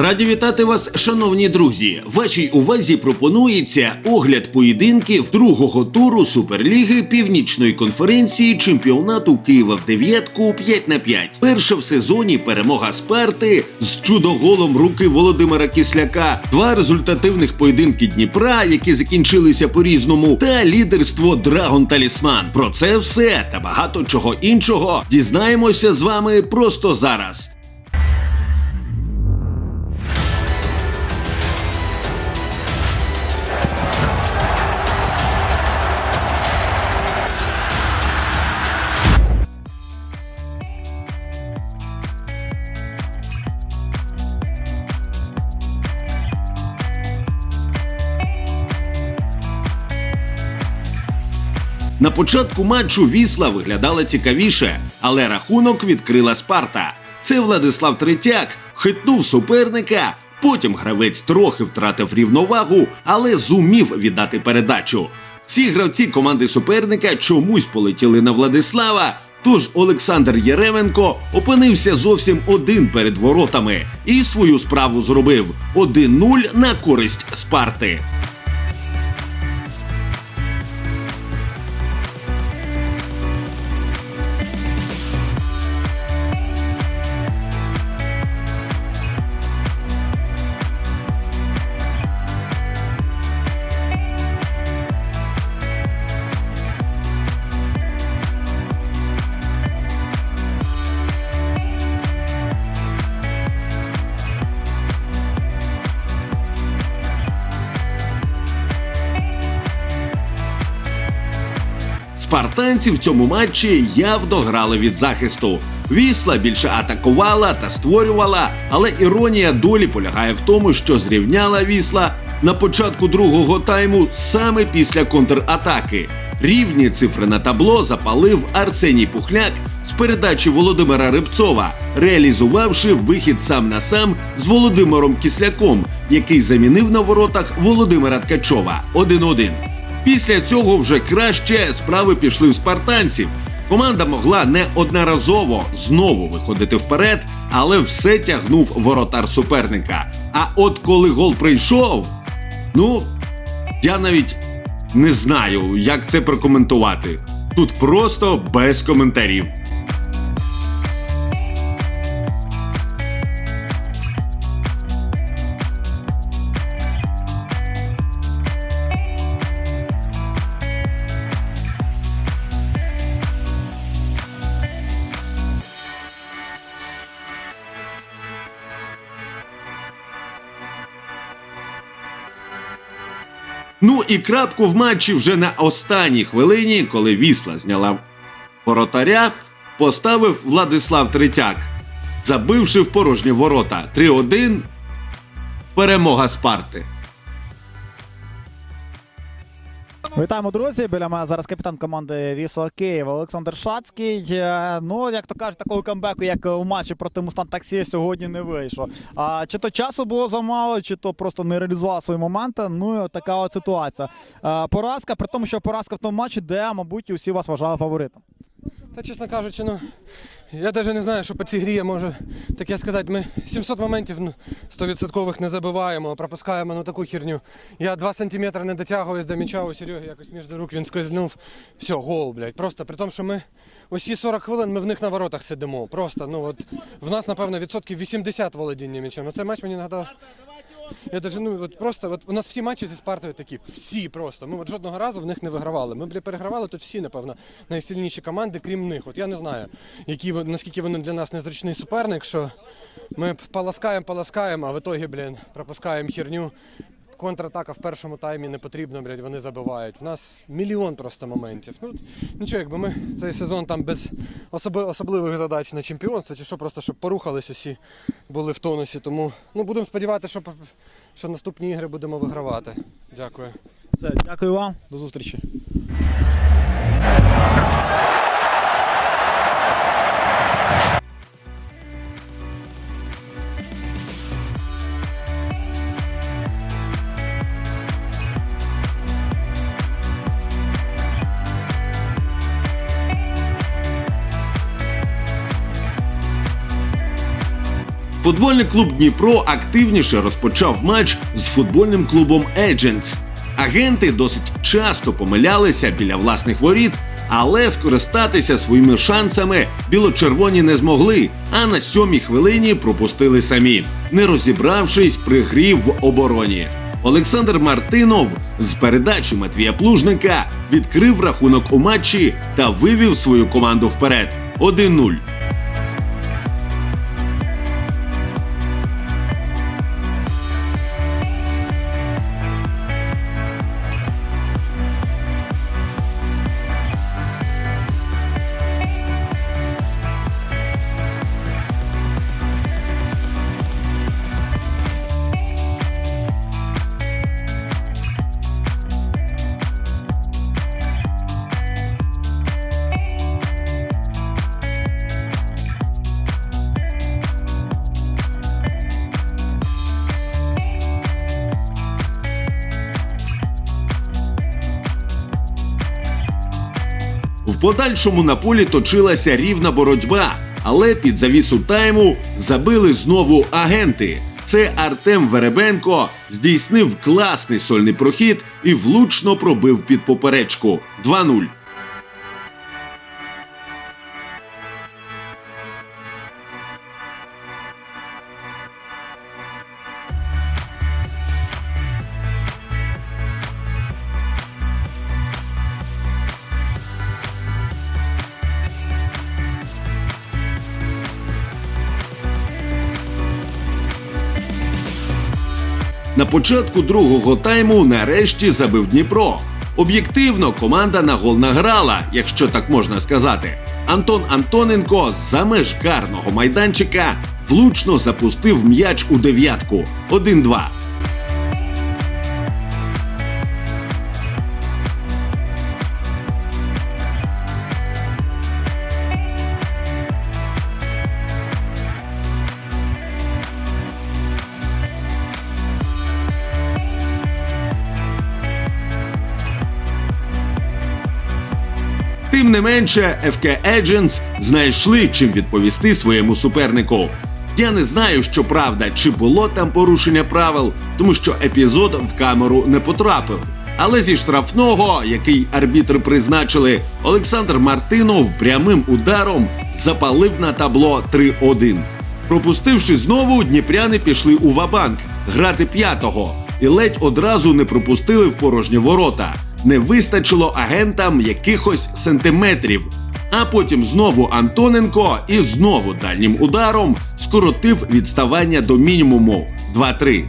Раді вітати вас, шановні друзі. Вашій увазі пропонується огляд поєдинків другого туру Суперліги Північної конференції чемпіонату Києва в дев'ятку 5 на 5. Перша в сезоні перемога Спарти з чудоголом руки Володимира Кисляка, два результативних поєдинки Дніпра, які закінчилися по-різному, та лідерство Драгон Талісман. Про це все та багато чого іншого дізнаємося з вами просто зараз. На початку матчу Вісла виглядала цікавіше, але рахунок відкрила Спарта. Це Владислав Третяк хитнув суперника. Потім гравець трохи втратив рівновагу, але зумів віддати передачу. Ці гравці команди суперника чомусь полетіли на Владислава. Тож Олександр Єременко опинився зовсім один перед воротами і свою справу зробив 1-0 на користь Спарти. Спартанці в цьому матчі явно грали від захисту. Вісла більше атакувала та створювала, але іронія долі полягає в тому, що зрівняла вісла на початку другого тайму саме після контратаки. Рівні цифри на табло запалив Арсеній Пухляк з передачі Володимира Рибцова, реалізувавши вихід сам на сам з Володимиром Кисляком, який замінив на воротах Володимира Ткачова 1-1. Після цього вже краще справи пішли в спартанців. Команда могла неодноразово знову виходити вперед, але все тягнув воротар суперника. А от коли гол прийшов, ну я навіть не знаю, як це прокоментувати. Тут просто без коментарів. Ну і крапку в матчі вже на останній хвилині, коли Вісла зняла воротаря, поставив Владислав Третяк, забивши в порожні ворота 3-1. Перемога Спарти. Вітаємо, друзі. Біля мене зараз капітан команди Вісла Київ Олександр Шацький. Е, Ну, як то кажуть, такого камбеку, як у матчі проти Мустан Таксі, сьогодні не вийшло. А чи то часу було замало, чи то просто не реалізував свої моменти. Ну така от ситуація. Е, Поразка, при тому, що поразка в тому матчі, де, мабуть, усі вас вважали фаворитом. Та чесно кажучи, ну я навіть не знаю, що по цій грі я можу таке сказати. Ми 700 моментів ну, 100% не забиваємо, пропускаємо ну таку херню. Я 2 сантиметри не дотягуюсь до м'яча, у Сереги якось між рук він скользнув. Все, гол, блядь. Просто при тому, що ми усі 40 хвилин ми в них на воротах сидимо. Просто, ну от в нас, напевно, відсотків 80 володіння м'ячем. Ну цей матч мені нагадав. Я даже, ну, от просто, от у нас всі матчі зі Спартою такі, всі просто. Ми от жодного разу в них не вигравали. Ми бля, перегравали тут всі, напевно, найсильніші команди, крім них. От я не знаю, які, наскільки вони для нас незручний суперник, що ми поласкаємо, поласкаємо, а в ітогі, блін, пропускаємо херню. Контратака в першому таймі не потрібна, блядь, вони забивають. У нас мільйон просто моментів. Ну, нічого, якби ми цей сезон там без особи- особливих задач на чемпіонство, чи що, просто щоб порухались усі, були в тонусі. Тому ну, будемо сподіватися, що, що наступні ігри будемо вигравати. Дякую. Все, дякую вам, до зустрічі. Футбольний клуб Дніпро активніше розпочав матч з футбольним клубом Agents. Агенти досить часто помилялися біля власних воріт, але скористатися своїми шансами біло-червоні не змогли, а на сьомій хвилині пропустили самі, не розібравшись при грі в обороні. Олександр Мартинов з передачі Матвія Плужника відкрив рахунок у матчі та вивів свою команду вперед 1-0. Подальшому на полі точилася рівна боротьба, але під завісу тайму забили знову агенти. Це Артем Веребенко здійснив класний сольний прохід і влучно пробив під поперечку 2-0. На початку другого тайму нарешті забив Дніпро. Об'єктивно, команда на гол награла, якщо так можна сказати. Антон Антоненко за меж карного майданчика влучно запустив м'яч у дев'ятку 1-2. Тим не менше, FK Agents знайшли чим відповісти своєму супернику. Я не знаю, що правда, чи було там порушення правил, тому що епізод в камеру не потрапив. Але зі штрафного, який арбітри призначили, Олександр Мартинов прямим ударом запалив на табло 3-1. Пропустивши знову, дніпряни пішли у вабанк грати п'ятого і ледь одразу не пропустили в порожні ворота. Не вистачило агентам якихось сантиметрів. А потім знову Антоненко і знову дальнім ударом скоротив відставання до мінімуму 2-3.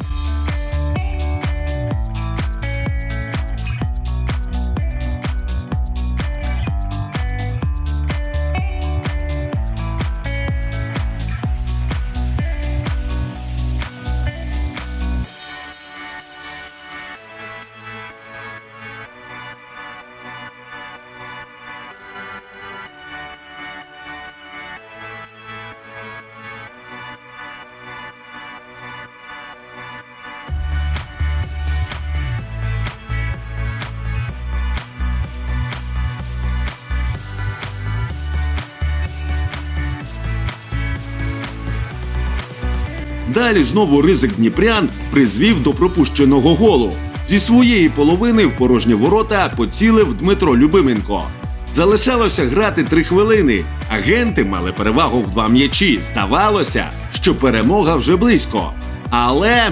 Далі знову ризик Дніпрян призвів до пропущеного голу. Зі своєї половини в порожні ворота поцілив Дмитро Любименко. Залишалося грати три хвилини. Агенти мали перевагу в два м'ячі. Здавалося, що перемога вже близько. Але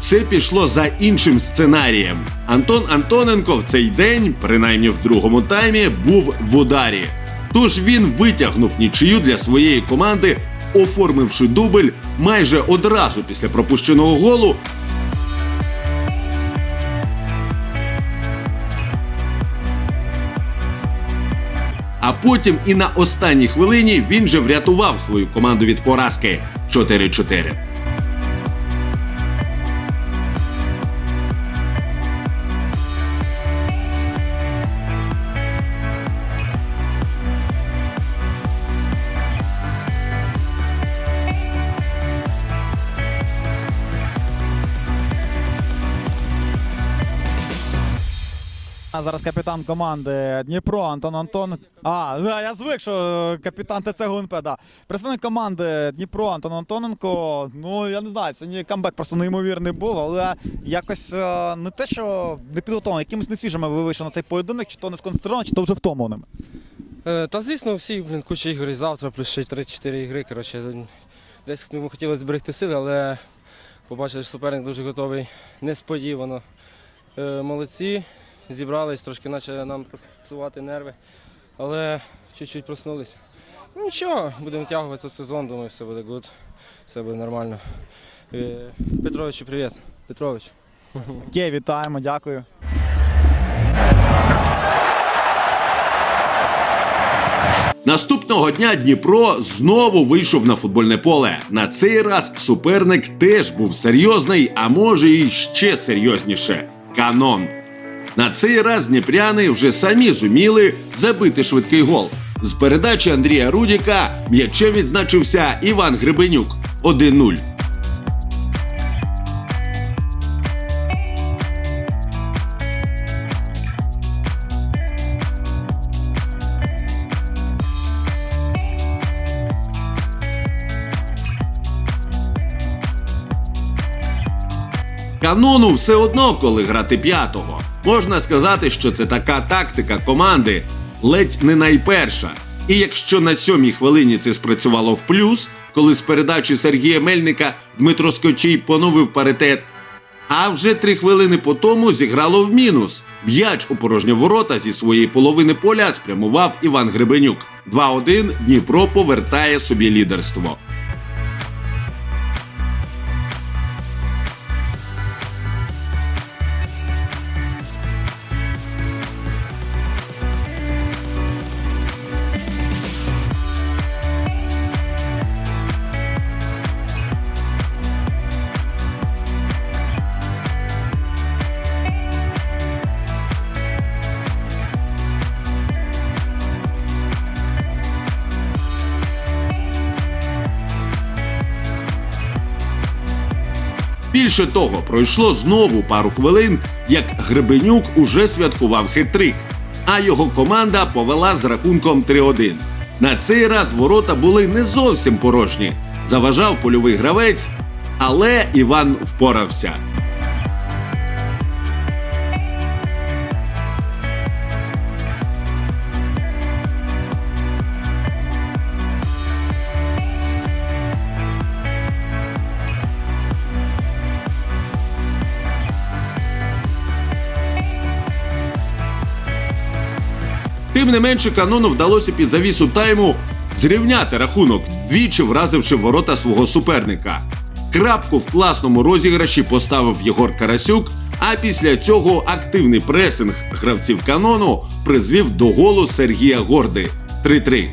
все пішло за іншим сценарієм. Антон Антоненко в цей день, принаймні в другому таймі, був в ударі. Тож він витягнув нічию для своєї команди, оформивши дубль майже одразу після пропущеного голу. А потім і на останній хвилині він же врятував свою команду від поразки 4-4. А зараз капітан команди Дніпро Антон Антон. А, да, я звик, що е, капітан ТЦ ГУНП, да. Представник команди Дніпро Антон Антоненко. Ну, я не знаю, сьогодні камбек просто неймовірний був, але якось е, не те, що не підготовлений, якимось несвіжими ви вийшли на цей поєдинок, чи то не сконцентрований, чи то вже втомленими. Е, Та звісно, всі, блін, куча ігор і завтра, плюс ще 3-4 ігри. Коротше, десь ми хотіли зберегти сили, але побачили, що суперник дуже готовий несподівано. Е, Молодці, зібрались, трошки почали нам псувати нерви, але чуть-чуть проснулись. Ну нічого, будемо втягуватися в сезон, думаю, все буде гуд, все буде нормально. Е, Петровичу, привіт. Петрович. Є, вітаємо, дякую. Наступного дня Дніпро знову вийшов на футбольне поле. На цей раз суперник теж був серйозний, а може і ще серйозніше канон. На цей раз дніпряни вже самі зуміли забити швидкий гол. З передачі Андрія Рудіка м'ячем відзначився Іван Гребенюк 1-0. Канону все одно, коли грати п'ятого. Можна сказати, що це така тактика команди ледь не найперша. І якщо на сьомій хвилині це спрацювало в плюс, коли з передачі Сергія Мельника Дмитро Скочій поновив паритет, а вже три хвилини по тому зіграло в мінус. М'яч у порожні ворота зі своєї половини поля спрямував Іван Гребенюк. 2-1 Дніпро повертає собі лідерство. Більше того, пройшло знову пару хвилин, як Гребенюк уже святкував хитрик, а його команда повела з рахунком 3-1. На цей раз ворота були не зовсім порожні. Заважав польовий гравець, але Іван впорався. Тим не менше, канону вдалося під завісу тайму зрівняти рахунок, двічі вразивши ворота свого суперника. Крапку в класному розіграші поставив Єгор Карасюк, а після цього активний пресинг гравців канону призвів до голу Сергія Горди 3-3.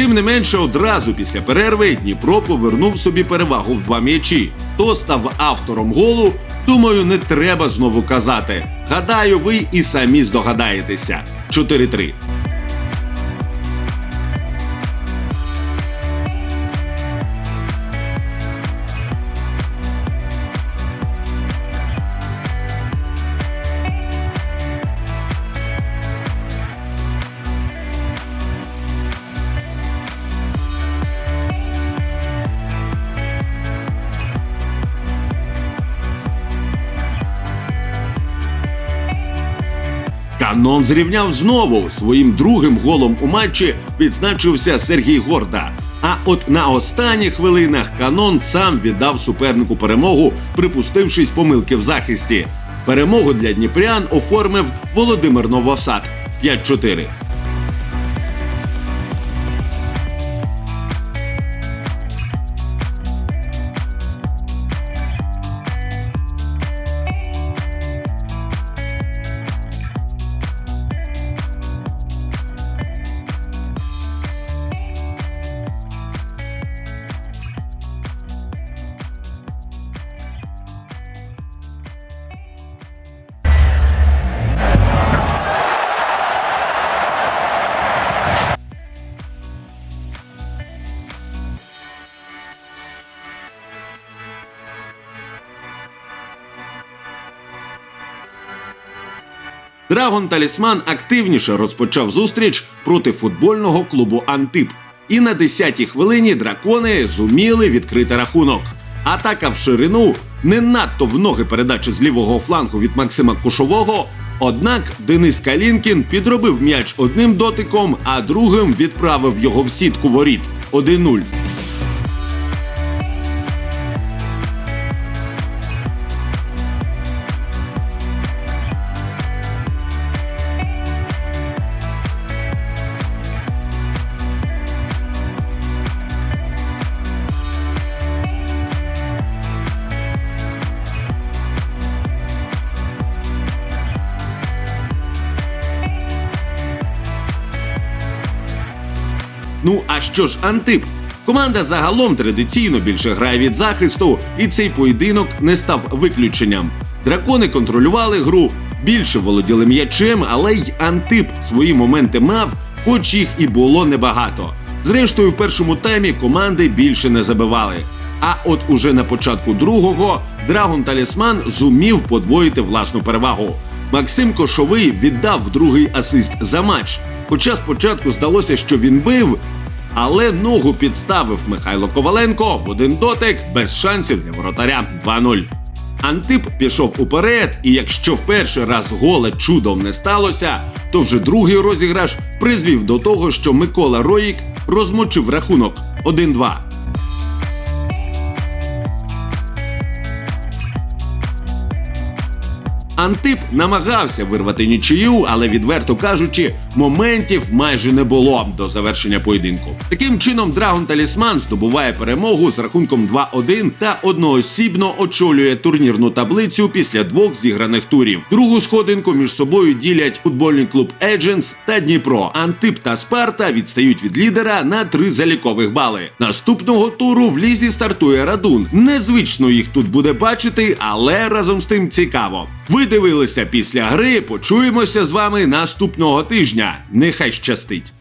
Тим не менше, одразу після перерви Дніпро повернув собі перевагу в два м'ячі. Хто став автором голу, думаю, не треба знову казати. Гадаю, ви і самі здогадаєтеся. 4-3. Канон зрівняв знову. Своїм другим голом у матчі відзначився Сергій Горда. А от на останніх хвилинах Канон сам віддав супернику перемогу, припустившись помилки в захисті. Перемогу для дніпрян оформив Володимир Новосад 5-4. Драгон Талісман активніше розпочав зустріч проти футбольного клубу Антип. І на 10-й хвилині дракони зуміли відкрити рахунок. Атака в ширину не надто в ноги передачі з лівого флангу від Максима Кушового. Однак Денис Калінкін підробив м'яч одним дотиком, а другим відправив його в сітку воріт 1-0. Що ж Антип? Команда загалом традиційно більше грає від захисту, і цей поєдинок не став виключенням. Дракони контролювали гру, більше володіли м'ячем, але й Антип свої моменти мав, хоч їх і було небагато. Зрештою, в першому таймі команди більше не забивали. А от уже на початку другого Драгон Талісман зумів подвоїти власну перевагу. Максим Кошовий віддав другий асист за матч. Хоча спочатку здалося, що він бив, але ногу підставив Михайло Коваленко в один дотик без шансів для воротаря 2-0. Антип пішов уперед, і якщо в перший раз голе чудом не сталося, то вже другий розіграш призвів до того, що Микола Роїк розмочив рахунок 1-2. Антип намагався вирвати нічию, але відверто кажучи, моментів майже не було до завершення поєдинку. Таким чином, Драгон Талісман здобуває перемогу з рахунком 2-1 та одноосібно очолює турнірну таблицю після двох зіграних турів. Другу сходинку між собою ділять футбольний клуб Едженс та Дніпро. Антип та Спарта відстають від лідера на три залікових бали. Наступного туру в лізі стартує Радун. Незвично їх тут буде бачити, але разом з тим цікаво. Ви дивилися після гри. Почуємося з вами наступного тижня. Нехай щастить.